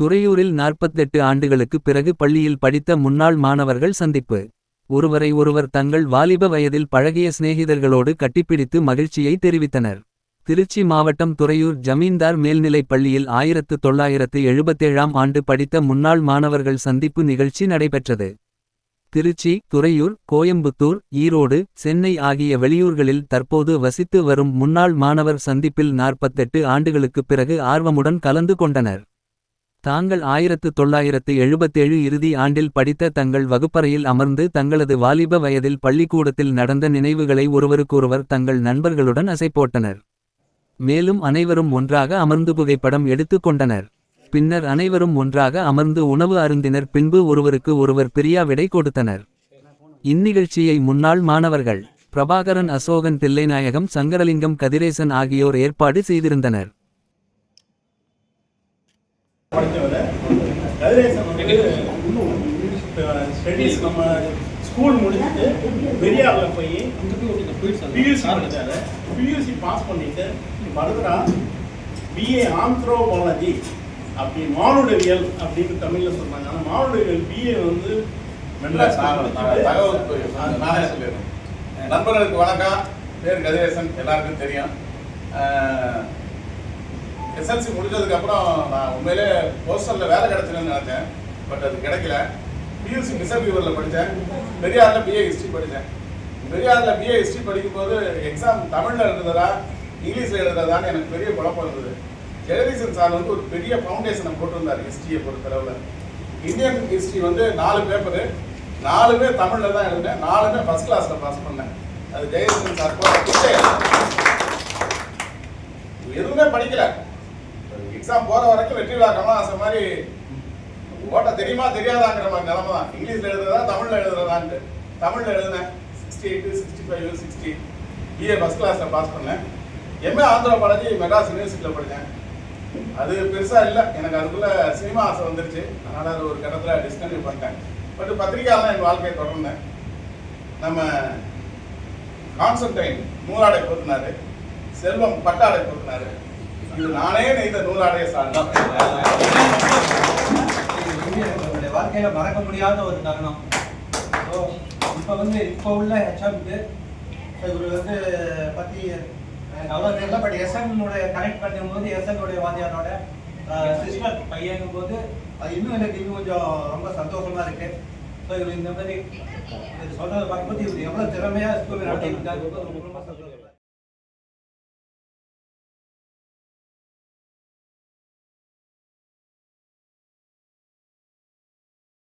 துறையூரில் நாற்பத்தெட்டு ஆண்டுகளுக்கு பிறகு பள்ளியில் படித்த முன்னாள் மாணவர்கள் சந்திப்பு. ஒருவரை ஒருவர் தங்கள் வாலிப வயதில் பழகிய சிநேகிதர்களோடு கட்டிப்பிடித்து மகிழ்ச்சியை தெரிவித்தனர். திருச்சி மாவட்டம் துறையூர் ஜமீன்தார் மேல்நிலைப் பள்ளியில் ஆயிரத்து தொள்ளாயிரத்து எழுபத்தேழாம் ஆண்டு படித்த முன்னாள் மாணவர்கள் சந்திப்பு நிகழ்ச்சி நடைபெற்றது. திருச்சி துறையூர் கோயம்புத்தூர் ஈரோடு சென்னை ஆகிய வெளியூர்களில் தற்போது வசித்து வரும் முன்னாள் மாணவர் சந்திப்பில் நாற்பத்தெட்டு ஆண்டுகளுக்குப் பிறகு ஆர்வமுடன் கலந்து கொண்டனர். தாங்கள் ஆயிரத்து தொள்ளாயிரத்து எழுபத்தேழு இறுதி ஆண்டில் படித்த தங்கள் வகுப்பறையில் அமர்ந்து தங்களது வாலிப வயதில் பள்ளிக்கூடத்தில் நடந்த நினைவுகளை ஒருவருக்கொருவர் தங்கள் நண்பர்களுடன் அசைப்போட்டனர். மேலும் அனைவரும் ஒன்றாக அமர்ந்து புகைப்படம் எடுத்துக் கொண்டனர். பின்னர் அனைவரும் ஒன்றாக அமர்ந்து உணவு அருந்தினர் பின்பு ஒருவருக்கு ஒருவர் பிரியாவிடை கொடுத்தனர். இந்நிகழ்ச்சியை முன்னாள் மாணவர்கள் பிரபாகரன் அசோகன் தில்லைநாயகம் சங்கரலிங்கம் கதிரேசன் ஆகியோர் ஏற்பாடு செய்திருந்தனர். கதிரேசன் வந்து ஸ்டடீஸ் நம்ம ஸ்கூல் முடிச்சுட்டு பெரியாரில் போய் பியூசி படித்தாரு பியூசி பாஸ் பண்ணிட்டு மறுபடியா பிஏ ஆந்த்ரோபாலஜி அப்படி மானுடவியல் அப்படின்னு தமிழில் சொன்னாங்க ஆனால் மானுடவியல் பிஏ வந்து மெட்ராஸ் நண்பர்களுக்கு வணக்கம் பேர் கதிரேசன் எல்லாருக்கும் தெரியும் எஸ்எல்சி முடிஞ்சதுக்கப்புறம் நான் உண்மையிலே போஸ்டலில் வேலை கிடச்சிருன்னு நினச்சேன். பட் அது கிடைக்கல. பியூசி மிசர்வியூரில் படித்தேன் பெரியாரில் பிஏ ஹிஸ்ட்ரி படித்தேன் பெரியாரில் பிஏ ஹிஸ்ட்ரி படிக்கும்போது எக்ஸாம் தமிழில் எழுதுறதா இங்கிலீஷில் எழுதுறதான்னு எனக்கு பெரிய குழப்பம் இருந்தது. ஜெகதீசன் சார் வந்து ஒரு பெரிய ஃபவுண்டேஷனை போட்டிருந்தார் ஹிஸ்ட்ரியை பொறுத்தளவில். இந்தியன் ஹிஸ்ட்ரி வந்து நாலு பேப்பரு நாலுமே தமிழில் தான் எழுதினேன். நாலுமே ஃபர்ஸ்ட் கிளாஸில் பாஸ் பண்ணேன். அது ஜெயதீசன் சார் எதுவுமே படிக்கல. எக்ஸாம் போற வரைக்கும் வெற்றி விழா கமலஹாசன் மாதிரி ஓட்ட தெரியுமா தெரியாதாங்கிற மாதிரி நிலைமை தான். இங்கிலீஷ்ல எழுதுறதா தமிழ்ல எழுதுறதான்ட்டு. தமிழ்ல எழுதினேன். Sixty eight sixty five sixty BA first கிளாஸ்ல பாஸ் பண்ணேன் எம்ஏ ஆந்திரா பாலாஜி மெட்ராஸ் யூனிவர்சிட்டியில் படித்தேன். அது பெருசா இல்லை. எனக்கு அதுக்குள்ள சினிமா ஆசை வந்துருச்சு. அதனால அது ஒரு கட்டத்தில் டிஸ்கன்டியூ பண்ணிட்டேன். பட் பத்திரிக்கையால் என் வாழ்க்கையை தொடர்ந்தேன். நம்ம கான்சன்டைன் நூலாடை போத்தினாரு செல்வம் பட்டாடை போத்தினாரு இது நானே நெய்த நூலாடைய சார்ந்தேன் என்னுடைய வாழ்க்கையில மறக்க முடியாத ஒரு தருணம். ஸோ இப்போ வந்து இப்போ உள்ள ஹெச்எம்க்கு இவர் வந்து பற்றி எனக்கு அவ்வளோ தெரியல பட் எஸ்என்னுடைய கனெக்ட் பண்ணும்போது எஸ்என்னுடைய வாத்தியாரோட சிஸ்டர் பையனும் போது அது இன்னும் எனக்கு இன்னும் கொஞ்சம் ரொம்ப சந்தோஷமா இருக்கு. ஸோ இவர் இந்த மாதிரி இது சொல்றதை பார்க்கும்போது இவர் எவ்வளோ திறமையாக ஸ்கூல் நடத்திருக்காரு. ரொம்ப ரொம்ப சந்தோஷம்.